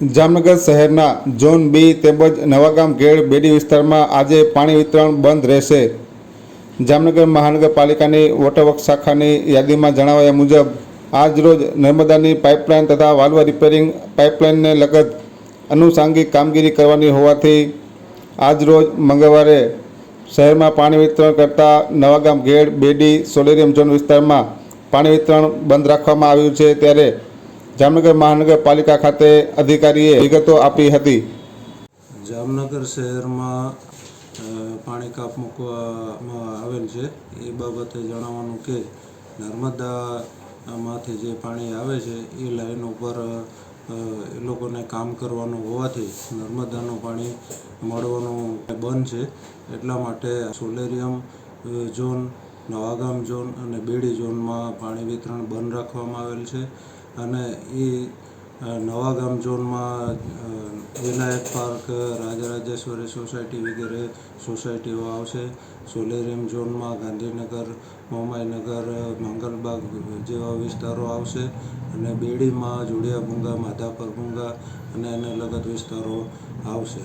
જામનગર શહેરના ઝોન બી તેમજ નવાગામ ગેડ બેડી વિસ્તારમાં આજે પાણી વિતરણ બંધ રહેશે. જામનગર મહાનગરપાલિકાની વોટરવર્ક શાખાની યાદીમાં જણાવ્યા મુજબ આજરોજ નર્મદાની પાઇપલાઇન તથા વાલ્વ રિપેરિંગ પાઇપલાઇનને લગત અનુસાંગિક કામગીરી કરવાની હોવાથી આજરોજ મંગળવારે શહેરમાં પાણી વિતરણ કરતા નવાગામ ગેડ બેડી સોલેરિયમ ઝોન વિસ્તારમાં પાણી વિતરણ બંધ રાખવામાં આવ્યું છે. ત્યારે જામનગર મહાનગરપાલિકા ખાતે અધિકારીએ વિગતો આપી હતી. જામનગર શહેરમાં પાણી કાપ મૂકવામાં આવેલ છે. એ બાબતે જણાવવાનું કે નર્મદામાંથી જે પાણી આવે છે, એ લાઈન ઉપર એ લોકોને કામ કરવાનું હોવાથી નર્મદાનું પાણી મળવાનું બંધ છે. એટલા માટે સોલેરિયમ ઝોન, નવાગામ ઝોન અને બેડી ઝોનમાં પાણી વિતરણ બંધ રાખવામાં આવેલ છે. અને એ નવાગામ ઝોનમાં વિનાયક પાર્ક રાજરાજેશ્વરી સોસાયટી વગેરે સોસાયટીઓ આવશે. સોલેરિયમ ઝોનમાં ગાંધીનગર, મોમાઈનગર, મંગલબાગ જેવા વિસ્તારો આવશે. અને બેડીમાં જોડિયા ભૂંગા, માધાપર ભૂંગા અને એને લગત વિસ્તારો આવશે.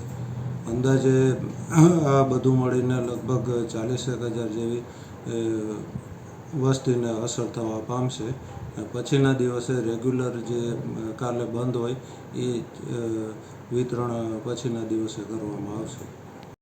અંદાજે આ બધું મળીને લગભગ ચાલીસેક હજાર જેવી વસ્તીને અસર થવા પામશે. પછીના દિવસે રેગ્યુલર જે કાલે બંધ હોય, એ વિતરણ પછીના દિવસે કરવામાં આવશે.